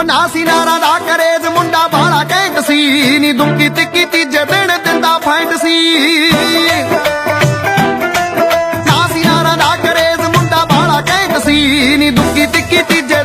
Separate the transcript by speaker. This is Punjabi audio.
Speaker 1: ਉਹ ਸੀ ਨਾਰਾ ਦਾ ਕਰੇਜ਼, ਮੁੰਡਾ ਬਾਲਾ ਕੈਂਟ ਸੀ। ਨੀ ਦੁੱਕੀ ਤਿੱਕੀ ਤੀਜੇ ਦਿਨ ਦਿੰਦਾ ਫਾਈਂਟ ਸੀ। ਨਾ ਸੀ ਨਾਰਾ ਦਾ ਕਰੇਜ਼, ਮੁੰਡਾ ਬਾਲਾ ਕੈਂਟ ਸੀ। ਨੀ ਦੁੱਕੀ ਤਿੱਕੀ ਤੀਜੇ